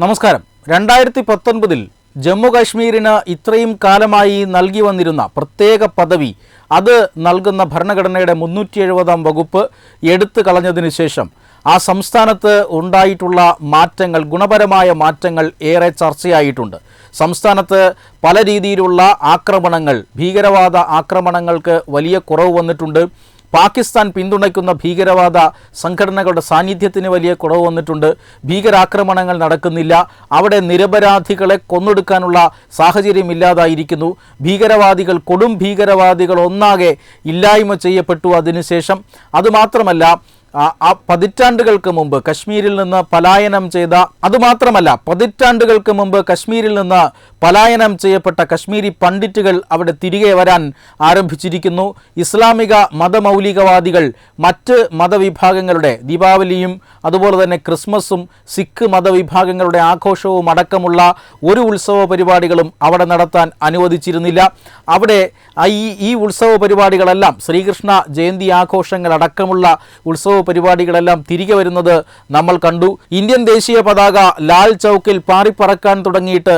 നമസ്കാരം. രണ്ടായിരത്തി പത്തൊൻപതിൽ ജമ്മു കാശ്മീരിന് ഇത്രയും കാലമായി നൽകി വന്നിരുന്ന പ്രത്യേക പദവി അത് നൽകുന്ന ഭരണഘടനയുടെ മുന്നൂറ്റി എഴുപതാം വകുപ്പ് എടുത്തു കളഞ്ഞതിന് ശേഷം ആ സംസ്ഥാനത്ത് ഉണ്ടായിട്ടുള്ള മാറ്റങ്ങൾ ഗുണപരമായ മാറ്റങ്ങൾ ഏറെ ചർച്ചയായിട്ടുണ്ട്. സംസ്ഥാനത്ത് പല രീതിയിലുള്ള ആക്രമണങ്ങൾ ഭീകരവാദ ആക്രമണങ്ങൾക്ക് വലിയ കുറവ് വന്നിട്ടുണ്ട്. പാകിസ്ഥാൻ പിന്തുണയ്ക്കുന്ന ഭീകരവാദ സംഘടനകളുടെ സാന്നിധ്യത്തിന് വലിയ കുറവ് വന്നിട്ടുണ്ട്. ഭീകരാക്രമണങ്ങൾ നടക്കുന്നില്ല. അവിടെ നിരപരാധികളെ കൊന്നൊടുക്കാനുള്ള സാഹചര്യം ഇല്ലാതായിരിക്കുന്നു. ഭീകരവാദികൾ കൊടും ഭീകരവാദികൾ ഒന്നാകെ ഇല്ലായ്മ ചെയ്യപ്പെട്ടു അതിനുശേഷം. അതുമാത്രമല്ല ആ പതിറ്റാണ്ടുകൾക്ക് മുമ്പ് കശ്മീരിൽ നിന്ന് പലായനം ചെയ്ത അതുമാത്രമല്ല പതിറ്റാണ്ടുകൾക്ക് മുമ്പ് കശ്മീരിൽ നിന്ന് പലായനം ചെയ്യപ്പെട്ട കശ്മീരി പണ്ഡിറ്റുകൾ അവിടെ തിരികെ വരാൻ ആരംഭിച്ചിരിക്കുന്നു. ഇസ്ലാമിക മതമൗലികവാദികൾ മറ്റ് മതവിഭാഗങ്ങളുടെ ദീപാവലിയും അതുപോലെ തന്നെ ക്രിസ്മസും സിഖ് മതവിഭാഗങ്ങളുടെ ആഘോഷവും അടക്കമുള്ള ഒരു ഉത്സവ പരിപാടികളും അവിടെ നടത്താൻ അനുവദിച്ചിരുന്നില്ല. അവിടെ ഈ ഈ ഉത്സവ പരിപാടികളെല്ലാം ശ്രീകൃഷ്ണ ജയന്തി ആഘോഷങ്ങൾ അടക്കമുള്ള ഉത്സവ പരിപാടികളെല്ലാം തിരികെ വരുന്നത് നമ്മൾ കണ്ടു. ഇന്ത്യൻ ദേശീയ പതാക ലാൽ ചൗക്കിൽ പാറിപ്പറക്കാൻ തുടങ്ങിയിട്ട്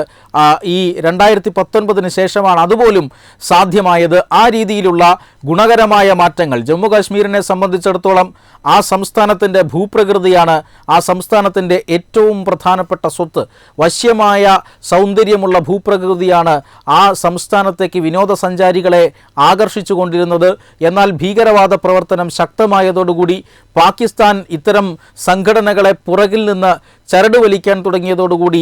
ഈ രണ്ടായിരത്തി പത്തൊൻപതിന് ശേഷമാണ് അതുപോലും സാധ്യമായത്. ആ രീതിയിലുള്ള ഗുണകരമായ മാറ്റങ്ങൾ. ജമ്മു കാശ്മീരിനെ സംബന്ധിച്ചിടത്തോളം ആ സംസ്ഥാനത്തിന്റെ ഭൂപ്രകൃതിയാണ് ആ സംസ്ഥാനത്തിന്റെ ഏറ്റവും പ്രധാനപ്പെട്ട സ്വത്ത്. വശ്യമായ സൗന്ദര്യമുള്ള ഭൂപ്രകൃതിയാണ് ആ സംസ്ഥാനത്തേക്ക് വിനോദസഞ്ചാരികളെ ആകർഷിച്ചു കൊണ്ടിരുന്നത് എന്നാൽ ഭീകരവാദ പ്രവർത്തനം ശക്തമായതോടുകൂടി പാകിസ്ഥാൻ ഇത്തരം സംഘടനകളെ പുറകിൽ നിന്ന് ചരട് വലിക്കാൻ തുടങ്ങിയതോടുകൂടി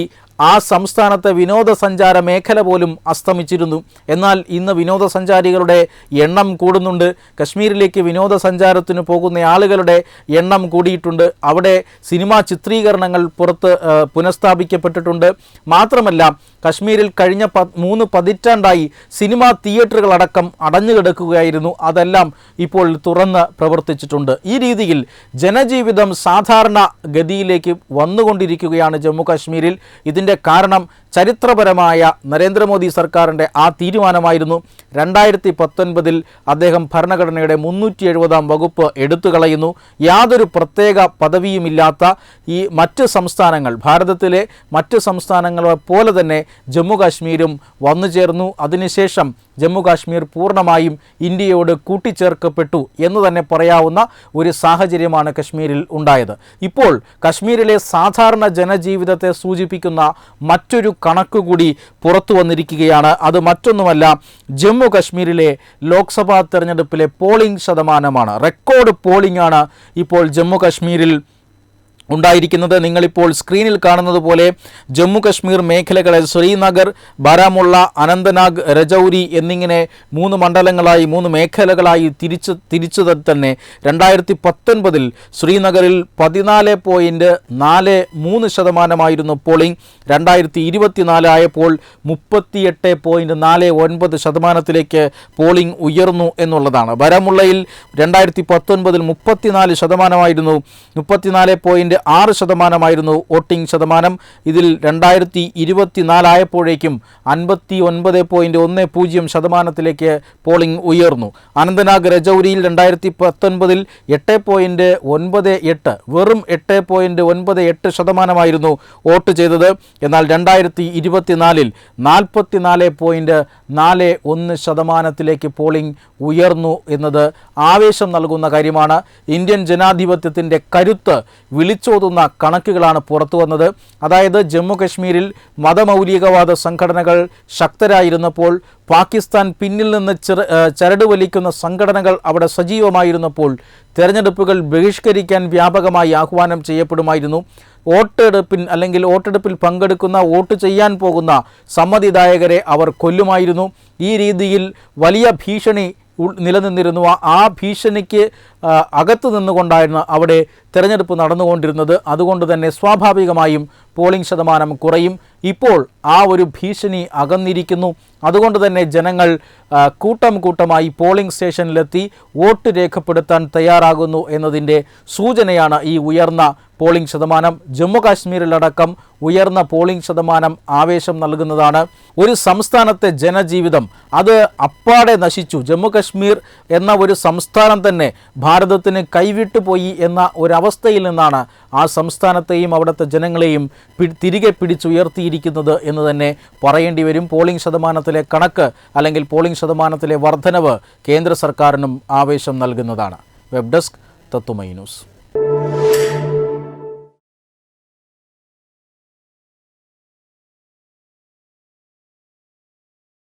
ആ സംസ്ഥാനത്തെ വിനോദസഞ്ചാര മേഖല പോലും അസ്തമിച്ചിരുന്നു. എന്നാൽ ഇന്ന് വിനോദസഞ്ചാരികളുടെ എണ്ണം കൂടുന്നുണ്ട്. കശ്മീരിലേക്ക് വിനോദസഞ്ചാരത്തിന് പോകുന്ന ആളുകളുടെ എണ്ണം കൂടിയിട്ടുണ്ട്. അവിടെ സിനിമാ ചിത്രീകരണങ്ങൾ പുറത്ത് പുനഃസ്ഥാപിക്കപ്പെട്ടിട്ടുണ്ട്. മാത്രമല്ല കശ്മീരിൽ കഴിഞ്ഞ പ മൂന്ന് പതിറ്റാണ്ടായി സിനിമാ തിയേറ്ററുകളടക്കം അടഞ്ഞു കിടക്കുകയായിരുന്നു. അതെല്ലാം ഇപ്പോൾ തുറന്ന് പ്രവർത്തിച്ചിട്ടുണ്ട്. ഈ രീതിയിൽ ജനജീവിതം സാധാരണ ഗതിയിലേക്ക് വന്നുകൊണ്ടിരിക്കുകയാണ് ജമ്മു കാശ്മീരിൽ. ഇതിന്റെ കാരണം ചരിത്രപരമായ നരേന്ദ്രമോദി സർക്കാരിന്റെ ആ തീരുമാനമായിരുന്നു. രണ്ടായിരത്തി പത്തൊൻപതിൽ അദ്ദേഹം ഭരണഘടനയുടെ മുന്നൂറ്റി എഴുപതാം വകുപ്പ് എടുത്തു കളയുന്നു. യാതൊരു പ്രത്യേക പദവിയുമില്ലാത്ത ഈ മറ്റ് സംസ്ഥാനങ്ങൾ ഭാരതത്തിലെ മറ്റ് സംസ്ഥാനങ്ങളെ പോലെ തന്നെ ജമ്മു കാശ്മീരും വന്നു ചേർന്നു. അതിനുശേഷം ജമ്മു കാശ്മീർ പൂർണമായും ഇന്ത്യയോട് കൂട്ടിച്ചേർക്കപ്പെട്ടു എന്ന് തന്നെ പറയാവുന്ന ഒരു സാഹചര്യമാണ് കശ്മീരിൽ ഉണ്ടായത്. ഇപ്പോൾ കശ്മീരിലെ സാധാരണ ജനജീവിതത്തെ സൂചിപ്പിക്കുന്ന മറ്റൊരു കണക്ക് കൂടി പുറത്തു വന്നിരിക്കുകയാണ്. അത് മറ്റൊന്നുമല്ല ജമ്മു കശ്മീരിലെ ലോക്സഭാ തെരഞ്ഞെടുപ്പിലെ പോളിംഗ് ശതമാനമാണ്. റെക്കോർഡ് പോളിംഗ് ആണ് ഇപ്പോൾ ജമ്മു കശ്മീരിൽ ഉണ്ടായിരിക്കുന്നത്. നിങ്ങളിപ്പോൾ സ്ക്രീനിൽ കാണുന്നത് പോലെ ജമ്മു കശ്മീർ മേഖലകളെ ശ്രീനഗർ ബാരാമുള്ള അനന്തനാഗ് രജൌരി എന്നിങ്ങനെ മൂന്ന് മണ്ഡലങ്ങളായി മൂന്ന് മേഖലകളായി തിരിച്ച് തിരിച്ചു തന്നെ രണ്ടായിരത്തി പത്തൊൻപതിൽ ശ്രീനഗറിൽ പതിനാല് പോയിന്റ് നാല് മൂന്ന് ശതമാനമായിരുന്നു പോളിംഗ്. രണ്ടായിരത്തി ഇരുപത്തിനാല് ആയപ്പോൾ മുപ്പത്തിയെട്ട് പോയിന്റ് നാല് ഒൻപത് ശതമാനത്തിലേക്ക് പോളിംഗ് ഉയർന്നു എന്നുള്ളതാണ്. ബാരാമുള്ളയിൽ രണ്ടായിരത്തി പത്തൊൻപതിൽ മുപ്പത്തിനാല് ശതമാനമായിരുന്നു. മുപ്പത്തിനാല് പോയിന്റ് ആറ് ശതമാനമായിരുന്നു വോട്ടിംഗ് ശതമാനം. ഇതിൽ രണ്ടായിരത്തി ഇരുപത്തിനാലായപ്പോഴേക്കും അൻപത്തി ഒൻപത് പോയിന്റ് ഒന്ന് പൂജ്യം ശതമാനത്തിലേക്ക് പോളിംഗ് ഉയർന്നു. അനന്തനാഗ് രജൌരിയിൽ രണ്ടായിരത്തി പത്തൊൻപതിൽ എട്ട് പോയിന്റ് ഒൻപത് എട്ട് വെറും എട്ട് പോയിന്റ് ഒൻപത് എട്ട് ശതമാനമായിരുന്നു വോട്ട് ചെയ്തത്. എന്നാൽ രണ്ടായിരത്തി ഇരുപത്തിനാലിൽ നാൽപ്പത്തിനാല് പോയിന്റ് നാല് ഒന്ന് ശതമാനത്തിലേക്ക് പോളിംഗ് ഉയർന്നു എന്നത് ആവേശം നൽകുന്ന കാര്യമാണ്. ഇന്ത്യൻ ജനാധിപത്യത്തിന്റെ കരുത്ത് വിളിച്ചോതുന്ന കണക്കുകളാണ് പുറത്തു വന്നത്. അതായത് ജമ്മു കശ്മീരിൽ മതമൗലികവാദ സംഘടനകൾ ശക്തരായിരുന്നപ്പോൾ പാകിസ്ഥാൻ പിന്നിൽ നിന്ന് ചരട് വലിക്കുന്ന സംഘടനകൾ അവിടെ സജീവമായിരുന്നപ്പോൾ തെരഞ്ഞെടുപ്പുകൾ ബഹിഷ്കരിക്കാൻ വ്യാപകമായി ആഹ്വാനം ചെയ്യപ്പെടുമായിരുന്നു. വോട്ടെടുപ്പിൻ അല്ലെങ്കിൽ വോട്ടെടുപ്പിൽ പങ്കെടുക്കുന്ന വോട്ട് ചെയ്യാൻ പോകുന്ന സമ്മതിദായകരെ അവർ കൊല്ലുമായിരുന്നു. ഈ രീതിയിൽ വലിയ ഭീഷണി നിലനിന്നിരുന്നു. ആ- ഭീഷണിക്ക് അകത്ത് നിന്നുകൊണ്ടായിരുന്നു അവിടെ തെരഞ്ഞെടുപ്പ് നടന്നുകൊണ്ടിരുന്നത്. അതുകൊണ്ട് തന്നെ സ്വാഭാവികമായും പോളിംഗ് ശതമാനം കുറയും. ഇപ്പോൾ ആ ഒരു ഭീഷണി അകന്നിരിക്കുന്നു. അതുകൊണ്ട് തന്നെ ജനങ്ങൾ കൂട്ടം കൂട്ടമായി പോളിംഗ് സ്റ്റേഷനിലെത്തി വോട്ട് രേഖപ്പെടുത്താൻ തയ്യാറാകുന്നു എന്നതിന്റെ സൂചനയാണ് ഈ ഉയർന്ന പോളിംഗ് ശതമാനം. ജമ്മു കാശ്മീരിലടക്കം ഉയർന്ന പോളിംഗ് ശതമാനം ആവേശം നൽകുന്നതാണ്. ഒരു സംസ്ഥാനത്തെ ജനജീവിതം അത് അപ്പാടെ നശിച്ചു. ജമ്മു കാശ്മീർ എന്ന ഒരു സംസ്ഥാനം തന്നെ ഭാരതത്തിന് കൈവിട്ടുപോയി എന്ന ഒരവസ്ഥയിൽ നിന്നാണ് ആ സംസ്ഥാനത്തെയും അവിടുത്തെ ജനങ്ങളെയും തിരികെ പിടിച്ചുയർത്തിയിരിക്കുന്നത് എന്ന് തന്നെ പറയേണ്ടി വരും. പോളിംഗ് ശതമാനത്തിലെ കണക്ക് അല്ലെങ്കിൽ പോളിംഗ് ശതമാനത്തിലെ വർധനവ് കേന്ദ്ര സർക്കാരിനും ആവേശം നൽകുന്നതാണ്. വെബ് ഡെസ്ക് തത്തുമൈ ന്യൂസ്.